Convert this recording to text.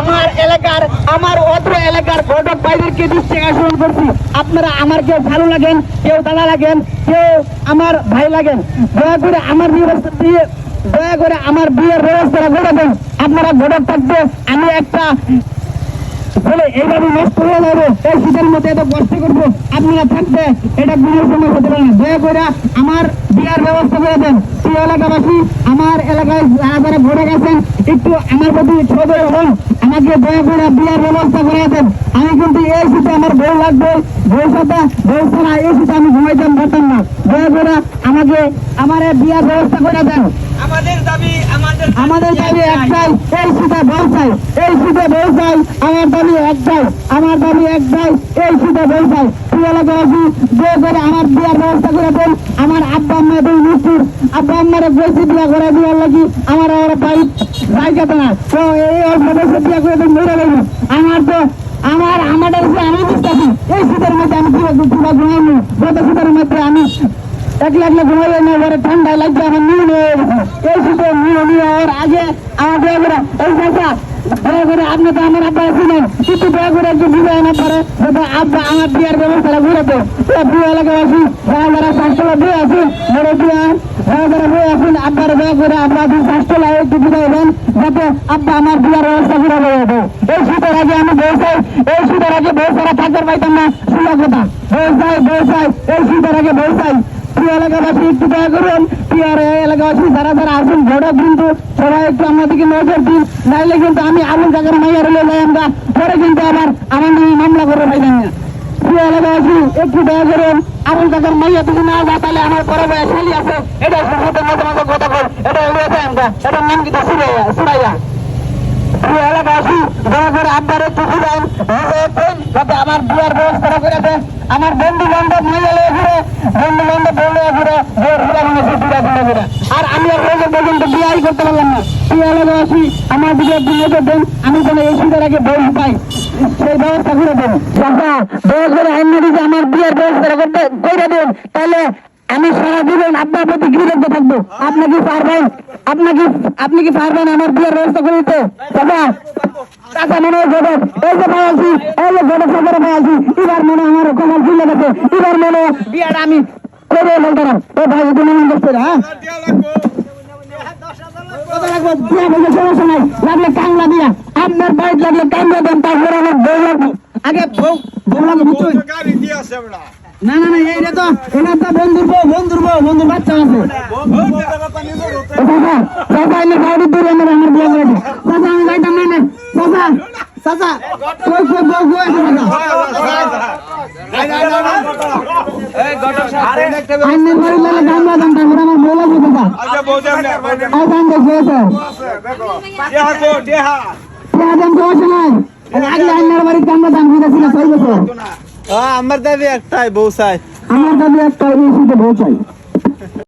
আমার এলাকার, আমার অত্র এলাকার ঘটক ভাইদেরকে দৃষ্টি আকর্ষণ করছি। আপনারা আমার কেউ ভালো লাগেন, কেউ দাদা লাগেন, কেউ আমার ভাই লাগেন। দয়া করে আমার ব্যবস্থা দিয়ে, দয়া করে আমার বিয়ের ব্যবস্থাটা দেন। আপনারা ঘটক থাকবে, আমি একটা বলে এইভাবে নষ্ট হয়ে যাবে। এই শীতের মধ্যে এত কষ্ট করব। আপনারা থাকবে, এটা গুণের সময় হতে পারে দয়া করে আমার বিয়ার ব্যবস্থা করে দেন। এই এলাকাবাসী, আমার এলাকায় যারা যারা ভোটে গেছেন একটু আমার প্রতি সদয় হন আমাকে দয়া করে বিয়ার ব্যবস্থা করে দেন। আমি কিন্তু এই শীতে আমার বউ লাগবে। বউ সাথে বউ ছাড়া এই শীতে আমি ঘুমাইতাম পারতাম না। দয়া করে আমাকে আমার বিয়ার ব্যবস্থা করে দেন। আমাদের দাবি আমাদের আমাদের দাবি একটাই এই শীতে বউ চাই এই শীতে বউ চাই আমার দাবি একটাই আমার দাবি একটাই এই শীতে বউ চাই। তুই এলাকাবাসী যে করে আমার বিয়ার ব্যবস্থা করে দেন। আমার আব্বা দুই মৃত্যুর আব্বা আম্মারে বলছি, বিয়া করে দেওয়ার লাগি আমার আর বাড়ি জায়গাতে না। তো এই অল্প বয়সে বিয়া করে দেন, মেরে দেবেন আমার তো, আমার, আমাদের যে আমি বুঝতেছি এই শীতের মধ্যে আমি পুরো ঘুমাইনি গত শীতের মধ্যে আমি একলা একলা ঘুমাই না এবারে ঠান্ডায় লাগছে আমার নিয়ে নিয়ে এই শীতে নিয়ে নিয়ে ওর আগে আমার দয়া করে এই তো আমার আমার বিয়ার ব্যবস্থাটা ঘুরে দেয় বিয়ে এলাকাবাসী যারা স্বাস্থ্য আছেন বড় বিয়া যারা যারা বই আছেন আব্বার দয়া করে যদি স্বাস্থ্য একটু বুঝাই দেন যাতে আব্বা আমার বিয়ার ব্যবস্থা ঘুরে দেয় এই শীতের আগে আমি বউ এই শীতের আগে বউ ছাড়া থাকতে পাইতাম না শোনা কথা? বউ চাই এই শীতের আগে বউ প্রিয় এলাকাবাসী, একটু দয়া করুন, প্রিয় এলাকাবাসী, যারা যারা আসুন ঘটক কিন্তু, সবাই একটু আমাদেরকে নজর দিন। নাইলে কিন্তু আমি আবুল কাকার মাইয়া রইলে যাই আমরা, পরে কিন্তু আবার আমার নামে মামলা করে পাইলাম না। প্রিয় এলাকাবাসী, একটু দয়া করুন আবুল কাকার মাইয়া তুমি না যা তাহলে আমার পরে ছেলে আছে। এটা সুন্দর মতো এটা যায় আমরা এটার নাম কিন্তু সুরাইয়া। সুরাইয়া প্রিয় এলাকাবাসী দয়া করে আপনার একটু বুঝান যাতে আমার বিয়ার ব্যবস্থা করে দেন আমার বন্ধু বান্ধব এলে ঘুরে বন্ধু বান্ধব বলে ঘুরে ভোর ঘুরে মনে হচ্ছে বিয়া ঘুরে ঘুরে আর আমি আর রোজে পর্যন্ত বিয়াই করতে পারলাম না। প্রিয় এলাকাবাসী আমার দিকে নজর দেন, আমি যেন এই শীতের আগে বই পাই। সেই ব্যবস্থা করে দেন। দয়া করে আইন আমার বিয়ের ব্যবস্থা করতে করে দেন। তাহলে আমি সারা জীবন আপনার প্রতি কৃতজ্ঞ থাকব। আপনি কি পারবেন, আপনাকে আপনি কি পারবেন আমার বিয়ের ব্যবস্থা করে দিতে। মনে হয় আমি ও ভাই, তুমি মনে করছে নাই। লাগলে আপনার বাড়িতে লাগলে কাংলা দেন, তারপরে আমার বউ লাগবে। আগে বউ বউ লাগবে গাড়ি আছে আমরা না না না এইটা তো এটা তো বন্ধুর বউ বন্ধুর বউ বন্ধুর বাচ্চা আছে। চাচা চাচা এনে গাড়ি দূরে আমার আমার বিয়ে করে দিন। আমি যাইতাম না না চাচা চাচা কই কই বউ আছে আমার বউ আমরা সমস্যা নাই। আগে আইনের বাড়ি দাম দাম দিতেছি ছয় বছর। আমার দাবি একটাই বউ চাই আমার দাবি একটা এই শীতে বউ চাই